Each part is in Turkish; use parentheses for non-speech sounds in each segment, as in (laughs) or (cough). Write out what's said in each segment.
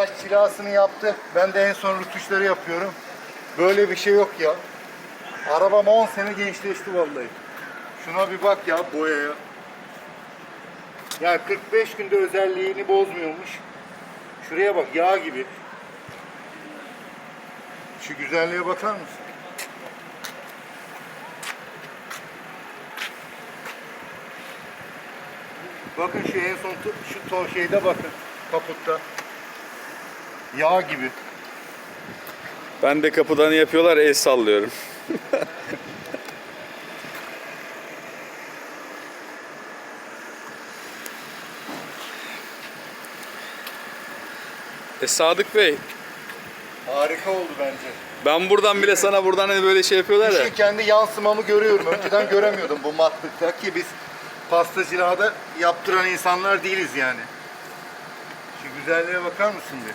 Arkadaş cilasını yaptı. Ben de en son rütuşları yapıyorum. Böyle bir şey yok ya. Arabam 10 sene gençleşti vallahi. Şuna bir bak ya boyaya. Ya 45 günde özelliğini bozmuyormuş. Şuraya bak yağ gibi. Şu güzelliğe bakar mısın? Bakın şu en son şu to şeyde bakın kaputta. Yağ gibi. Ben de kapıdan yapıyorlar el sallıyorum. (laughs) E Sadık Bey, Harika oldu bence. ben buradan bile sana buradan hani böyle şey yapıyorlar ya. Şu kendi yansımamı görüyorum. Önceden göremiyordum bu matlıkta ki biz pastacılığa yaptıran insanlar değiliz yani. Şu güzelliğe bakar mısın bir?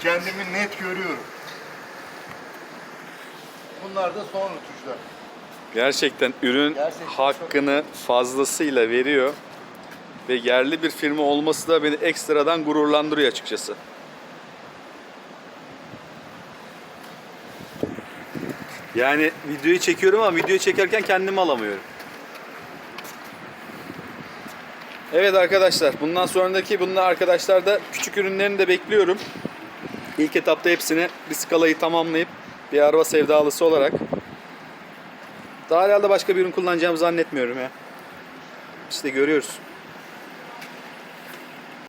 Kendimi net görüyorum. Bunlar da son rütuşlar. Gerçekten ürün Gerçekten hakkını fazlasıyla veriyor. Ve yerli bir firma olması da beni ekstradan gururlandırıyor açıkçası. Yani videoyu çekiyorum ama videoyu çekerken kendimi alamıyorum. Evet arkadaşlar bundan sonraki bunlar arkadaşlar da küçük ürünlerini de bekliyorum. İlk etapta hepsini bir skalayı tamamlayıp bir araba sevdalısı olarak daha herhalde başka bir ürün kullanacağımı zannetmiyorum ya. İşte görüyoruz.